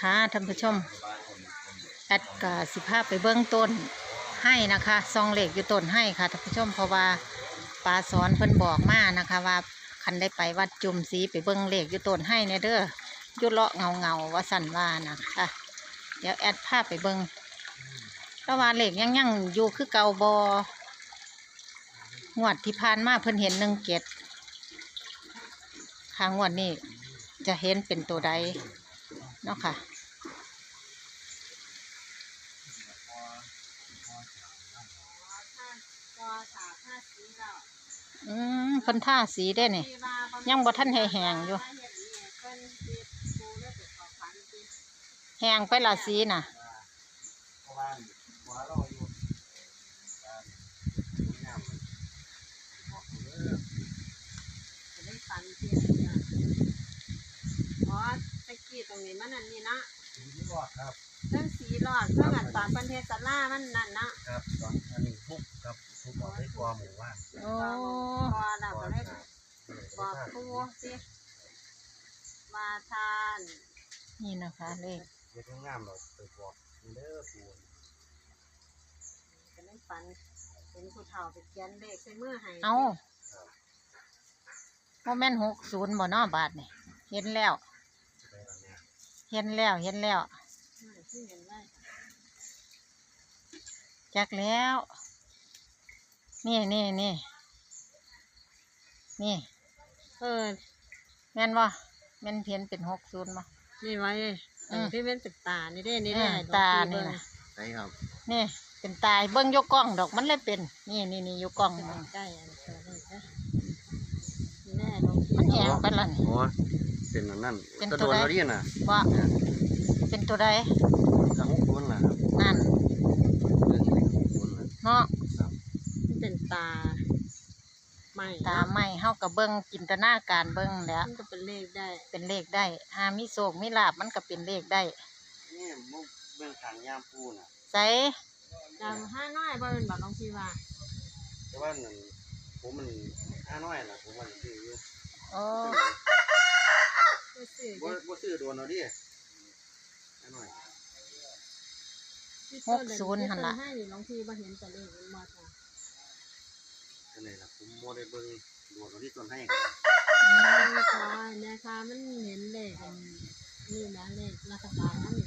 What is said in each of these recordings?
ค่ะท่านผู้ชมแอดกาสิภาพไปเบื้องต้นให้นะคะซองเหล็กอยู่ต้นให้ค่ะท่านผู้ชมเพราะว่าปลาสอนเพิ่นบอกมานะคะ ว่าคันได้ไปวัดจุมสีไปเบื้องเหล็กอยู่ต้นให้เนี่ยเด้อยุเลาะเงาเงาว่าสันว่านะคะ เดี๋ยวแอดภาพไปเบื้องระหว่างเหล็กยังยังอยู่คือเกาบองวดที่ผ่านมาเพิ่นเห็นหนึ่งเกตครั้งวดนี้จะเห็นเป็นตัวใด เนาะค่ะอืมคนท่าสีได้นี่ยังบ่ท่านให้แห้งอยู่ แหงไปละสีน่ะ เพราะว่าหัวเราอยู่การงามมันบอกเออ อ๋อตะกี้ต รงนี้มันอันนี้เนาะสีที่รอดครับ เรื่องสีหลอดเรื่องอันตอนประเทศสลามันนั่นเนาะครับตอนอันนี้ทุกครับทุกบอกได้กอหมู่ว่านโอ้พอเราก็เลยบอกครูสิมาทานนี่นะคะเลขเด็กงามเราไปบอกเด้อปูนก็เลยฝันเห็นผู้เฒ่าไปเขียนเลขใส่มือให้เอาโมแม่นหกศูนย์บ่เนอบาทนี่เห็นแล้ว จะได้ละเนี่ย เห็นแล้วเห็นแล้วอืมที่เห็นได้จักแล้ว นี่นี่นี่นี่เออแม่นบ่แม่นเพียนเป็นหกศูนย์บ่นี่ไว้อืมที่เป็นเป็นตานี่ได้นี่อืได้มหลวงตาพี่นี่เบิ่งนะใช่ครับนี่เป็นตายเบิ้งอยกกล้องดอกมันเลยเป็น นี่นี่นี่อยกกล้องเป็นมันใกล้อันเกิดเลยนะแน่หลวงพี่มันแหงไปละนี่โอ้ เป็นอันนั่นเป็นกระตัโดวดใดเราเรียนน่ะว่าเป็นตัวใดกระหุกคนล่ะครับนั่นเรื่องเล็กของคนล่ะเนาะครับมันเป็นตาไม่ตาไม่เฮากับเบิ้งจินตนาการเบิ้งแหล้ว มันก็เป็นเลขได้เป็นเลขได้หามีโศกมีลาบมันก็เป็นเลขได้นี่มุกเบื้องขางยามปูน่ะ ใส่จำห้าน้อยบ่เป็นบัตรหลวงพี่ว่าแต่ว่านั่นผมมันห้าน้อยล่ะผมมันซื้ออยู่โอ้ ก็ซื้อบ่บ่ซื้อโดนเอาดิห้าน้อยที่ต้นที่ต้นให้หลวงพี่บ่เห็นแต่เลขมันมาจ้ะอันนี้ล่ะผมบ่ได้เบิ่งโดนเอาที่ต้นให้แม่ค่ะแม่ค่ะมันเห็นเลขอันนี่นะเลขรัฐบาลนั่นนี่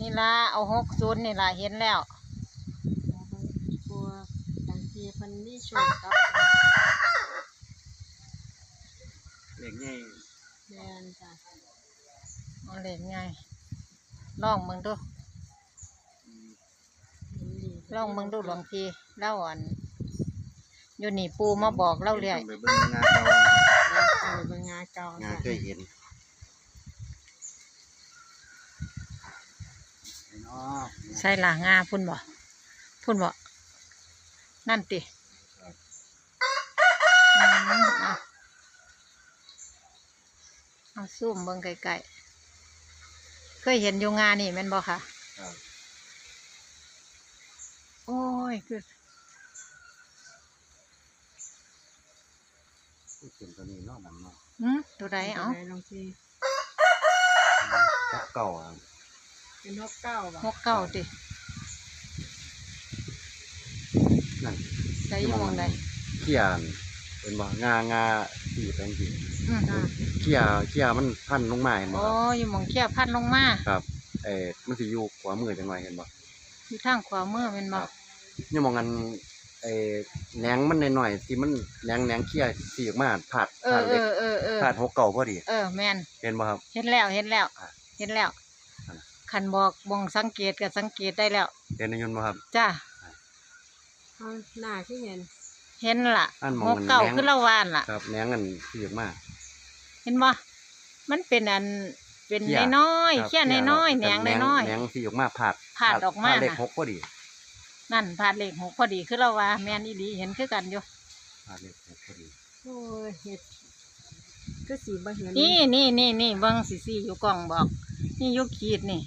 นี่ละเอาหกศูนย์นี่ละเห็นแล้ว แล้วมันกลัวบางทีเพิ่นมีโชคกับเล็กใหญ่ แม่นจ้ะเอาเลขไงลองมึงดูเห็นดีลองมึงดูหลวงพี่เล่าอ่อนอยู่นี่ปูมาบอกเล่าเรื่อยไปเบิ่งงานเก่าแล้วเออเบิ่งงาเก่างานจ้ะเคยเห็นไอ้น้อใช่ล่ะงาพุ่นบ่พุ่นบ่นั่นติอืมเอา เอาซูมเบิ่งไกลๆเคยเห็นอยู่งานี่แม่นบ่ค่ะ ครับโอ้ยคือเป็นตัวนี้เนาะมันเนาะหืมตัวใดเอาหลวงพี่จักเก่าอะเป็นนกเก้าบ่หกเก้าตินั่นใส่อยู่หมองใดเขี้ยนเป็นบ่งางาที่แปลงจริงอืมจ้ะ เขี้ยเขี้ยมันพันลงมาเห็นบ่โอ้ครับอยู่หมองเขี้ยพันลงมาครับเอ่อมันสิอยู่ขวามือจังหน่อยเห็นบ่ อยู่ทางขวามือแม่นบ่นี่มองกันเอ่อแหนงมันหน่อยๆที่มันแหนงแหนงเขี้ยสีออกมาผาดเอผาอดเอเล็กอเออเออผาดหกเก่าพอดีเออแม่นเห็นบ่ครับ เห็นแล้วเห็นแล้ว อะเห็นแล้วอะคันบอกบ่งสังเกตก็สังเกตได้แล้วเห็นในยนต์บ่ครับ จ้าเอาหน้าที่เห็นเห็นล่ะอันมองหมักนเก้าแหนงขึ้นละวานล่ะครับแหนงกันสีออกมาเห็นบ่มันเป็นอันเป็นเขี้ยน้อยรับๆแค่น้อยๆแหนงน้อยแหนงสีออกมาผาดผาดออกมาผดเลขน่ะหกพอดีๆนั่นผ่านเลขหกพอดีขึ้นละวาแม่นอีหลีเห็นคือกันอยู่ผาดเลขหกพอดีโอ้ยเห็ดก็สีบ่เห็นนี่นี่นี่นี่เบิ่งสิสิอยู่กล่องบอก นี่อยู่ขีดนี่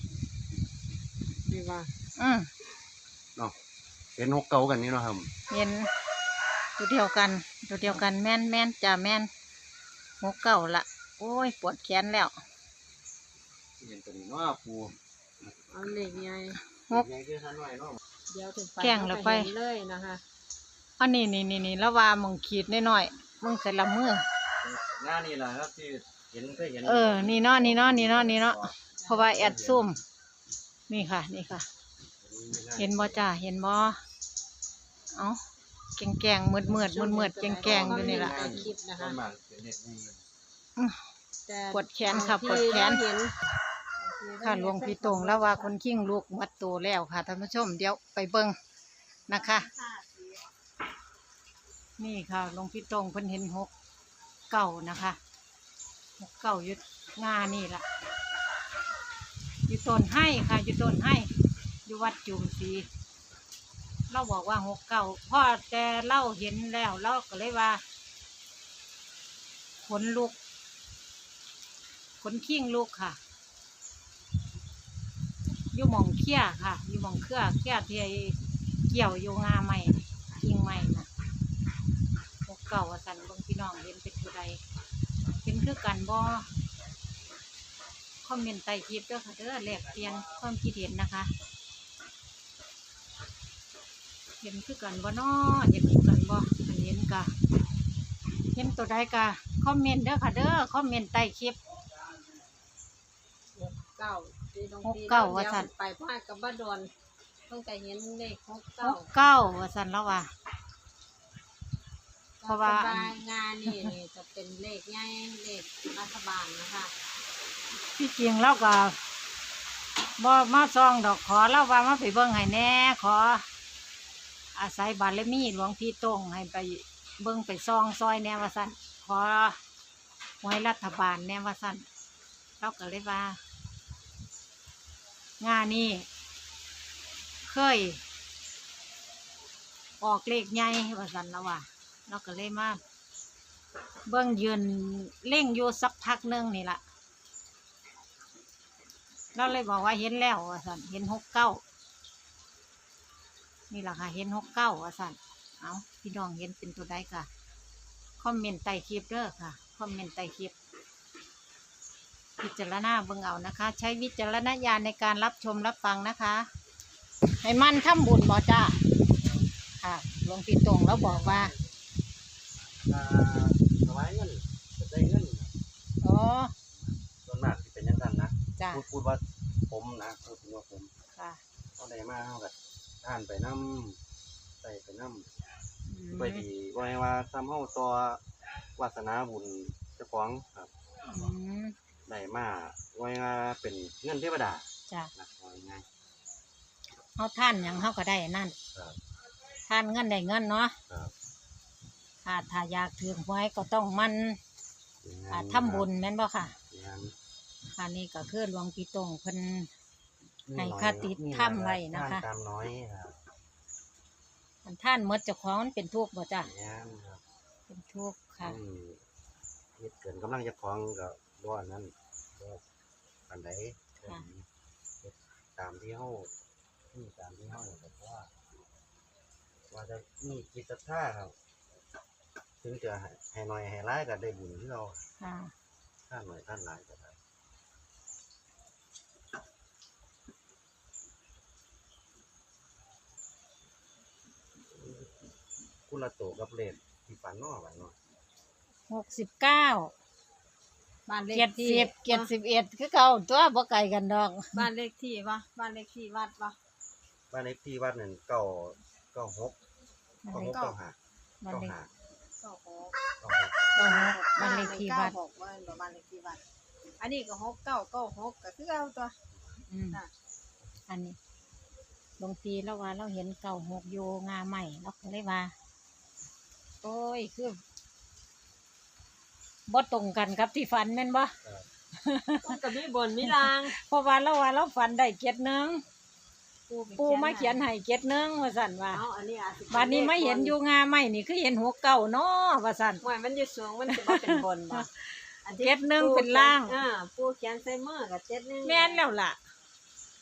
นี่ว่าอืมเนาะเห็นหกเก่ากันนี่เนาะครับเห็นตัวเดียวกัน ตัวเดียวกันแม่นแม่นจ้าแม่นหกเก้าละ โอ้ย ปวดแขนแล้วยห็นตัวนี้เนาะปูเอาเลขใหญ่หกใหญ่คือท่านน้อยเนาะเดี๋ยวถึงไปแกล้งแล้วไป เห็นเลยนะคะอันนี้นี่นี่นี่แล้วว่ามึงขีดน้อยๆมึงใส่ละมือ หน้านี่แหละครับที่เห็นเคยเห็นเออ นี่เนาะนี่เนาะนี่เนาะนี่เนาะเพราะว่าแอดซุ่มนี่ค่ะ นี่ค่ะ เห็นบ่จ้าเห็นบ่เอ้าแกงแกงมืดมืดมืดมืดแกงแกงอยู่นี่ล่ะในคลิปนะคะส่วนมากเป็นเด็กนี่ แต่ปวดแขนค่ะปวดแขน ที่เราเห็นค่ะหลวงพี่ตรงแล้วว่าคนขิ้งลูกมัดโตแล้วค่ะท่านผู้ชมเดี๋ยวไปเบิ่งนะคะ นี่ค่ะหลวงพี่ตรงเพิ่นเห็นหกเก่านะคะหกเก่าอยุดงานี่ล่ะอยู่ต้นให้ค่ะอยู่ต้นให้อยู่วัดจุมศรีเราบอกว่าหกเก่าพ่อแต่เล่าเห็นแล้วเราก็เลยว่าขนลุก ขนขิ้งลูกค่ะอยู่มองเขี้ยค่ะ อยู่มองเครือเขี้ยเที่ไอ้เกี่ยวอยู่งาใหม่ยิงใหม่นะพวกเก่าสันบางพี่น้องเห็นเป็นผู้ใดเห็นคือกันบ่คอมเมนต์ใต้คลิปด้วยค่ะเด้อแลกเปลี่ยนความคิดเห็นนะคะ เห็นคือกันบ่นอเห็นคือกันบ่อันเห็นกะเห็นตัวใดกะคอมเมนต์เด้อค่ะเด้อคอมเมนต์ใต้คลิป เก้าที่หลวงพี่หกเก้าดี๋ว่าซั่น ไปพ่ายกับบ้านดอนเพิ่งจะเห็นเลขหกหเก้ากเก้าว่าสันแล้วว่าเพราะว่า รัฐบลงานนี่นี่จะเป็นเลขใหญ่เลขรัฐบาลนะคะที่จริงเราก็บ่มาซองดอกขอเราว่ามาไปเบิ่งให้แหน่ขอ อาศัยบารมีหลวงพี่ตงให้ไปเบิ่งไปซองซอยแหน่ว่าซั่นขอไว้รัฐบาลแหน่ว่าซั่นเราก็เลยว่า งานนี้เคย ออกเลขใหญ่ว่าซั่นแล้วว่าเราก็เลยมาเบิ่งยืนเล่งอยู่สักพักนึงนี่ละเราเลยบอกว่าเห็นแล้วว่าสันเห็นหกเก้านี่แหละค่ะ เห็นหกเก้าว่าสันเอาพี่น้องเห็นเป็นตัวใดค่ะ คอมเมนต์ใต้คลิปเด้อค่ะ คอมเมนต์ใต้คลิป พิจารณาเบิ่งเอานะคะ ใช้วิจารณญาณในการรับชมรับฟังนะคะ ให้มันทำบุญบ่จ้าค่ะหลวงพี่ตรงแล้วบอกว่าอ่าถวายเงินจะได้เงินอ๋อส่วนมากที่เป็นอยังนั้นนะจ้าพูดพูดว่าผมนะพูดถึงว่าผมค่ะเขาได้มาเขากับอ่านไปน้ำใส่ไปน้ำอืมไปดีว่าไงว่าซ้ำเฮาตัววาสนาบุญเจ้าของครับ อืม ได้มาว่าไงว่าเป็นเงินเทวดาจ้านะว่าไงเขาท่านหยังเขาก็ได้นั่นครับ ท่านเงินได้เงินเนาะครับถ้าถ้าอยากถือหวยก็ต้องมันอ่าทำบุญแม่นบ่ค่ะงานอันนี้ก็คือหลวงพี่ตงเพิ่น ให้น้อยค่าติดมีถ้ำไว้นะคะทานตามน้อยครับอันท่านหมดเจ้าของมันเป็นทุกข์บ่จ้ะงานครับเป็นทุกข์ค่ะ อืมเฮ็ดเกินกำลังเจะคล้าของก็ บ่อันนั้นบ่อันใดค่ะเฮ็ดตามที่เฮานี่ตามที่เฮาเนี่ยก็ว่า ว่าจะมีจิตศรัทธาครับถึงจะให้ให้น้อยให้หลายก็ได้บุญที่เราค่ะ ท่านหน่อยท่านหลายก็ได้กุละโตกับเลนที่ฝันเนอไว้เนาะหกสิบเก้า บ้านเลขเจ็ดที่สิบเจ็ดสิบเอ็ดคือเก่าตัวบ่ไกลกันดอก บ้านเลขที่วะบ้านเลขที่วัดวะ บ้านเลขที่วัดนั่นเก้าเก้าหกเก้าหกเก้าห้าบ้านเก้าเลขห้าก็หกเก้าหกเก้าหกบ้านเลขที่วัดเก้าหกว่าเป็นบ้านเลขที่วัด อันนี้ก็หกเก้าเก้าหกก็คือเอาตัว อืมค่ะอันนี้หลวงพี่เราว่าเราเห็นเก่าหกโยงาใหม่เราก็เลยว่า โอ้ยคือ บ่ตรงกันกับที่ฝันแม่นบ่ครับมันก็มีบนมีลางเพราะว่าเราว่าเราฝันได้เกียรติหนึงปูไปปูมาเขียนให้เกียรติหนึงว่าสั่นว่าเอาอันนี้อาจสิเป็บัดนี้ไม่เห็นอยู่งาใหม่นี่คือเห็นหัวเก่าเนาะว่าสั่น หวยมันอยู่สูงมันจะมาเป็นบนบ่อัที่เจ็ดหนึ่งเป็นล่าง อ่าปูเขียนใส่มือกับเจ็ดหนึ่งแม่นแล้วล่ะ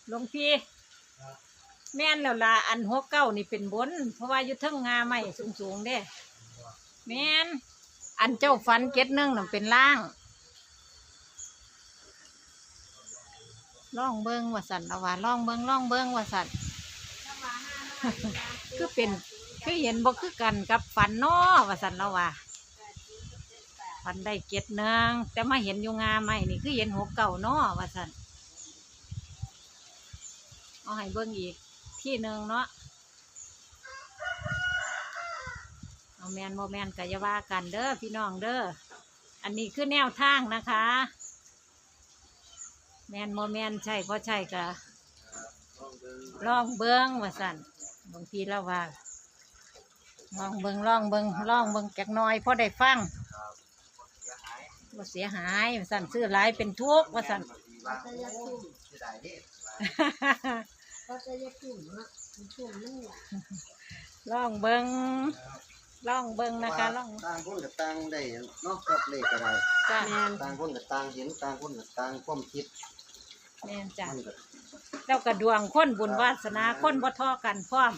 หลวงพี่แม่นแล้วล่ะอันหัวเก่านี่เป็นบน เพราะว่าอยู่เทิงงาใหม่สูงๆเด้แม่น อันเจ้าฝันเกียรติหนึงน่ะเป็นล่างล่องเบิ้งว่าสันละว่าล่องเบิ้งล่องเบิ้งว่าสันคือเป็นคือเห็นบ่คือกันกับฝันนาะว่าสันละว่าฝันได้เจ็ดเนืองแต่มาเห็นอยู่งาไม่นี่คือเห็นหกเก่านาะว่าสันเอาให้เบิ้งอีกที่หนึ่งเนาะเอา แมนโมแมนกอยาว่ากันเด้อพี่น้องเด้ออันนี้คือแนวทางนะคะ แมนโมแมนใช่เพราะใช่กะลองเบิ่งลองเบิ้งว่าสั่นบางทีเราว่าลองเบิ้งลองเบิ้งลองเบิ้งจักหน้อยพอได้ฟังครับเสียหายว่าเสียหายว่าสั่นซื้อหลายเป็นทุกข์ว่าสั่นว่าโอ้เสียดายเด้ก็จะแยกกลุ่มนะช่วงนึงอะลองเบิ้ง ลองเบิ้งนะคะลอง ต่างคนกับต่างได้เนาะกับเลขก็ได้จ้าแมนต่างคนกับต่างเห็นต่างคนกับต่างความคิดแม่นจ้ะมันก็แล้วก็ดวงคนบุญวาสนาคนบ่ทอกันพร้อม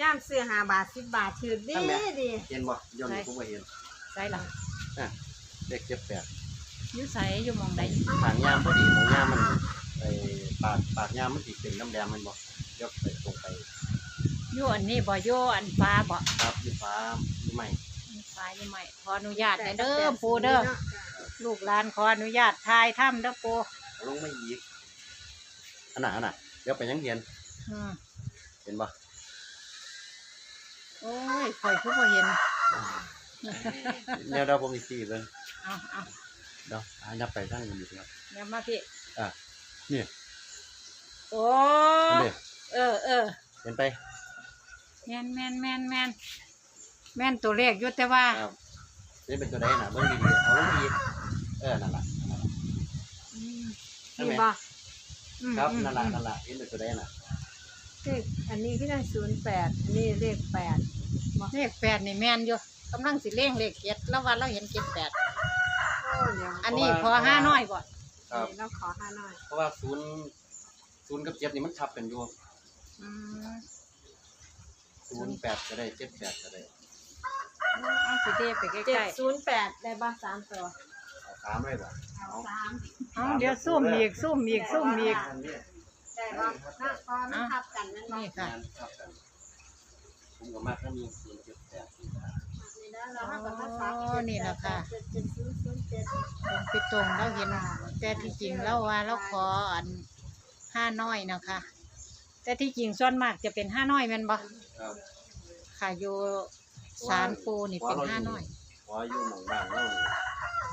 ย่ามซื้อหาบาทสิบบาทถือดีดีเห็นบ่ย้อนนี่ผมก็เห็นใส่หลังอะเลขเจ็ดแปดอยู่ใส่อยู่หมองใดหางยามพอดีของยามมันไอ้ปากปากยามมันสิเป็นน้ำแดงมันบ่ยกไปตรง ไปอยู่อันนี้บ่อยู่อันฟ้าบ่ครับที่ฟ้าที่ใหม่ฟ้าอยู่ใหม่ขออนุญาตเด้อปูเด้อลูกหลานขออนุญาตทายถ้ำเด้อปูลงไม่อีกอันน่ะอันน่ะเดี๋ยวไปยังเห็นอืมเห็นบ่โอ้ยข่อยคือบ่เห็นเดี๋ยวเราผมมีสี่เบิ่งเอาเอาเดี๋ยวอ่านับไปทั้งมันอยู่ครับเดี๋ยวมาพี่อะนี่โอ้เห็นเด้เออเออเห็นไป แม่นแม่นแม่นแม่นแม่นตัวเลขอยู่แต่ว่า ครับนี่เป็นตัวใดน่ะเบิ่งดีๆเอาลงไปอีกเออนั่นล่ะนั่นล่ะ อืมใช่ไหม นี่บ่อืมครับอืมนั่นล่ะอืมนั่นล่ะเห็นเป็นตัวใดน่ะเลขอันนี้ก็ได้ศูนย์แปดอันนี้เลขแปดเลขแปดนี่แม่นอยู่กำลังสิเล่งเลขเจ็ดแล้วว่าเราเห็นเจ็ดแปดโอ้เดี๋ยวอันนี้พอห้าน้อยบ่ครับเราขอห้าหน่อยเพราะว่าศูนย์ศูนย์กับเจ็ดนี่มันทับกันอยู่อืม ศูนย์แปดก็ได้เจ็ดแปดก็ได้เอาสิเดไปใกเจ็ดล้ศูนย์แปดได้บ้าสามตัวเอาสามเลยบ่เอาเอาสามๆเอาเดี๋ยวซุ่มอีกซุ่มอีกซุ่มอีก อันนี้ได้บ้าถ้าพอมันทับกันนั่นบ่นี่ค่ะ งานทับกันผมก็มากถ้ามีศูนย์เจ็ดแปดนี่นะเราให้กับมาซับอ๋อนี่แหละค่ะเจ็ดเจ็ดศูนย์ศูนย์เจ็ดตรงไปตรงเราเห็นแต่ที่จริงเราว่าเราขออันห้าน้อยนะคะ แต่ที่จริงส่วนมากจะเป็นห้าน้อยแม่นบ่ครับ ค่ะอยู่สารปูนี่เป็นห้าน้อยขออยู่หมู่บ้านเรานี่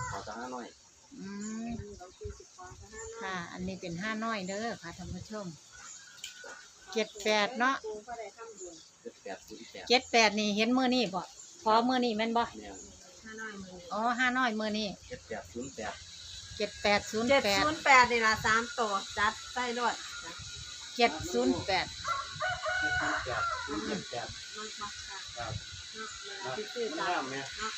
ขอจะห้าน้อยอืมเราคือสิบพอจะห้าหน่อยค่ะ อันนี้เป็นห้าน้อยเด้อค่ะท่านผู้ชมเจ็ดแปดเนาะปูก็ได้ทำบุญเจ็ดแปดศูนย์แปดเจ็ดแปดนี่เห็นมือนี่บ่ขอมือนี่แม่นบ่เนี่ยห้าหน่อยมืออ๋อห้าน้อยมือนี่เจ็ดแปดศูนย์แปดเจ็ดแปดศูนย์เจ็ดแปดศูนย์แปดนี่ละสามตัวจัดใส่รถนะ เจ็ดศูนย์แปดเจ็ดศูนย์แปดศูนย์เจ็ดแปดมันชักกันครับเนาะเวลาที่ซื้อมันตามงามเนี่ยเนาะ